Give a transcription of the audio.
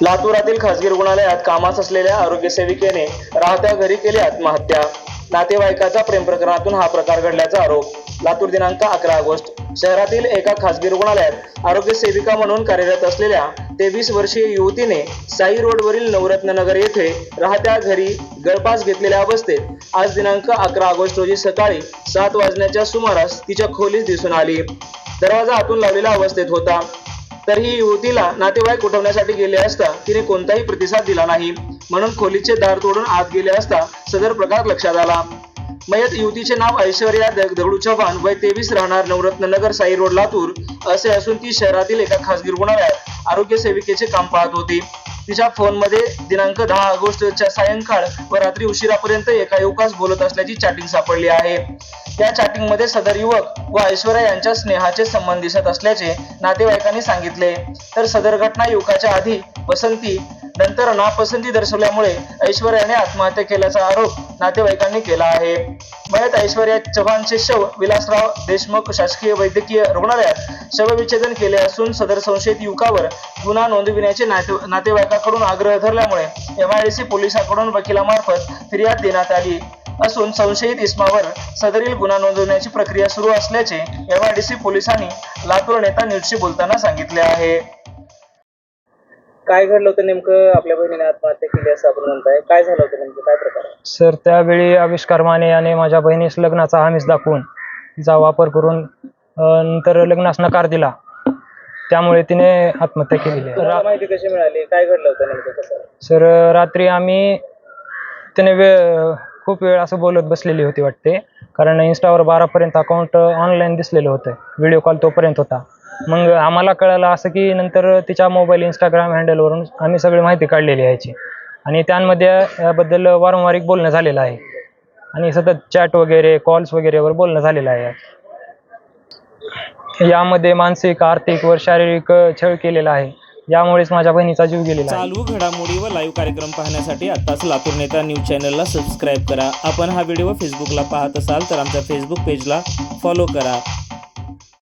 लातूरातील खासगी रुग्णालयात कामास असलेल्या आरोग्य सेविकेने राहत्या घरी केली आत्महत्या. नातेवाईकाचा प्रेम प्रकरणातून हा प्रकार घडल्याचा आरोप. लातूर दिनांक अकरा ऑगस्ट. शहरातील एका खासगी रुग्णालयात आरोग्य सेविका म्हणून कार्यरत असलेल्या तेवीस वर्षीय युवतीने साई रोडवरील नवरत्न नगर येथे राहत्या घरी गळपास घेतलेल्या अवस्थेत आज दिनांक अकरा ऑगस्ट रोजी सकाळी सात वाजण्याच्या सुमारास तिच्या खोलीत दिसून आली. दरवाजा आतून लावलेल्या अवस्थेत होता. तर ही युवतीला नातेवाईक उठवण्यासाठी गेले असता तिने कोणताही प्रतिसाद दिला नाही. म्हणून खोलीचे दार तोडून आत गेले असता सदर प्रकार लक्षात आला. मयत युवतीचे नाव ऐश्वर्या दगडू चव्हाण वय तेवीस राहणार नवरत्न नगर साई रोड लातूर असे असून ती शहरातील एका खासगी रुग्णालयात आरोग्य सेविकेचे काम पाहत होती. तिच्या फोनमध्ये दिनांक दहा ऑगस्टच्या सायंकाळ व रात्री उशिरापर्यंत एका युवकास बोलत असल्याची चॅटिंग सापडली आहे. या चॅटिंगमध्ये सदर युवक व ऐश्वर्या यांच्या स्नेहाचे संबंध दिसत असल्याचे नातेवाईकांनी सांगितले. तर सदर घटना युवकाच्या आधी पसंती नंतर नापसंती दर्शवल्यामुळे ऐश्वर्याने आत्महत्या केल्याचा आरोप नातेवाईकांनी केला आहे. मयत ऐश्वर्या चव्हाणचे शव विलासराव देशमुख शासकीय वैद्यकीय रुग्णालयात शवविच्छेदन केले असून सदर संशयित युवकावर गुन्हा नोंदविण्याचे नाते नातेवाईकाकडून आग्रह धरल्यामुळे एमआयडीसी पोलिसांकडून वकिलामार्फत फिर्याद देण्यात आली असून संशयित इस्मावर सदरील गुन्हा नोंदवण्याची प्रक्रिया सुरू असल्याचे एमआयडीसी पोलिसांनी लातूर नेता न्यूजशी बोलताना सांगितले आहे. काय घडलं होतं नेमकं? आपल्या बहिणीने आत्महत्या केली असं आपण म्हणताय. काय झालं होतं नेमकं? काय प्रकार आहे? सर त्यावेळी आविष्कार माने याने माझ्या बहिणीस लग्नाचा आमिष दाखवून तिचा वापर करून अं, नंतर लग्नास नकार दिला. त्यामुळे तिने आत्महत्या केलेली आहे. तुम्हाला माहिती कशी मिळाली? काय घडलं होतं नेमकं? कसं? सर रात्री आम्ही त्याने वेळ खूप वेळ असं बोलत बसलेली होती वाटते. कारण इंस्टावर बारापर्यंत अकाउंट ऑनलाईन दिसलेलं होतं. व्हिडिओ कॉल तोपर्यंत होता. मग आम्हाला कळालं असं की नंतर तिच्या मोबाईल इंस्टाग्राम हँडलवरून आम्ही सगळी माहिती काढलेली आहे आणि त्यांमध्ये याबद्दल वारंवार एक बोलणं झालेलं आहे. आणि सतत चॅट वगैरे कॉल्स वगैरेवर बोलणं झालेलं आहे. यामध्ये मानसिक आर्थिक व शारीरिक छळ केलेला आहे. यामुळेच माझ्या बहिणीचा जीव गेलेला चालू घडामोडी व लाईव्ह कार्यक्रम पाहण्यासाठी आत्ताच लातूर नेता न्यूज चॅनलला सबस्क्राईब करा. आपण हा व्हिडिओ फेसबुकला पाहत असाल तर आमच्या फेसबुक पेजला फॉलो करा.